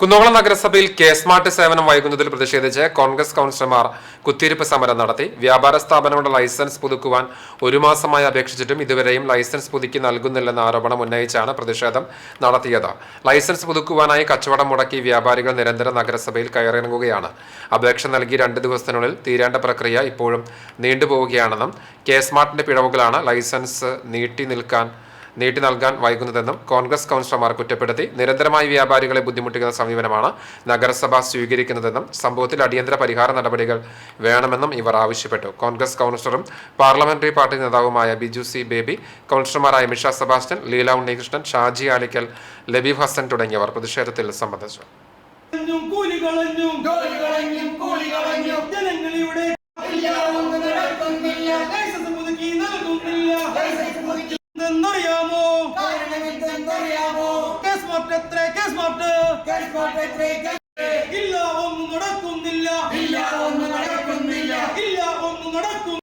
കുന്നോളം നഗരസഭയിൽ K smart സേവനം വൈകുന്നതിൽ പ്രതിഷേധിച്ച് കോൺഗ്രസ് കൗൺസിലർമാർ കുത്തിയിരിപ്പ് സമരം നടത്തി. വ്യാപാര സ്ഥാപനങ്ങളുടെ ലൈസൻസ് പുതുക്കുവാൻ ഒരു മാസമായി അപേക്ഷിച്ചിട്ടും ഇതുവരെയും ലൈസൻസ് പുതുക്കി നൽകുന്നില്ലെന്ന ആരോപണം ഉന്നയിച്ചാണ് പ്രതിഷേധം നടത്തിയത്. ലൈസൻസ് പുതുക്കുവാനായി കച്ചവടം മുടക്കി വ്യാപാരികൾ നിരന്തരം നഗരസഭയിൽ കയറിയിറങ്ങുകയാണ്. അപേക്ഷ നൽകി രണ്ട് ദിവസത്തിനുള്ളിൽ തീരേണ്ട പ്രക്രിയ ഇപ്പോഴും നീണ്ടുപോവുകയാണെന്നും കെ സ്മാർട്ടിന്റെ പിഴവുകളാണ് ലൈസൻസ് നീട്ടി നിൽക്കാൻ നീട്ടി നൽകാൻ വൈകുന്നതെന്നും കോൺഗ്രസ് കൗൺസിലർമാർ കുറ്റപ്പെടുത്തി നിരന്തരമായി വ്യാപാരികളെ ബുദ്ധിമുട്ടിക്കുന്ന സമീപനമാണ് നഗരസഭ സ്വീകരിക്കുന്നതെന്നും സംഭവത്തിൽ അടിയന്തര പരിഹാര നടപടികൾ വേണമെന്നും ഇവർ ആവശ്യപ്പെട്ടു. കോൺഗ്രസ് കൗൺസിലറും പാർലമെന്ററി പാർട്ടി നേതാവുമായ ബിജു സി ബേബി കൗൺസിലർമാരായ മിഷ സെബാസ്റ്റ്യൻ ലീല ഉണ്ണികൃഷ്ണൻ ഷാജി ആലിക്കൽ ലബീബ് ഹസൻ തുടങ്ങിയവർ പ്രതിഷേധത്തിൽ സംബന്ധിച്ചു. അറിയാമോ? കേസ്മോട്ട് എത്ര കേസ്മോട്ട് ഇല്ല ഒന്നും നടക്കുന്നില്ല. ഇല്ല ഒന്നും നടക്കുന്നില്ല. ഇല്ല ഒന്നും നടക്കും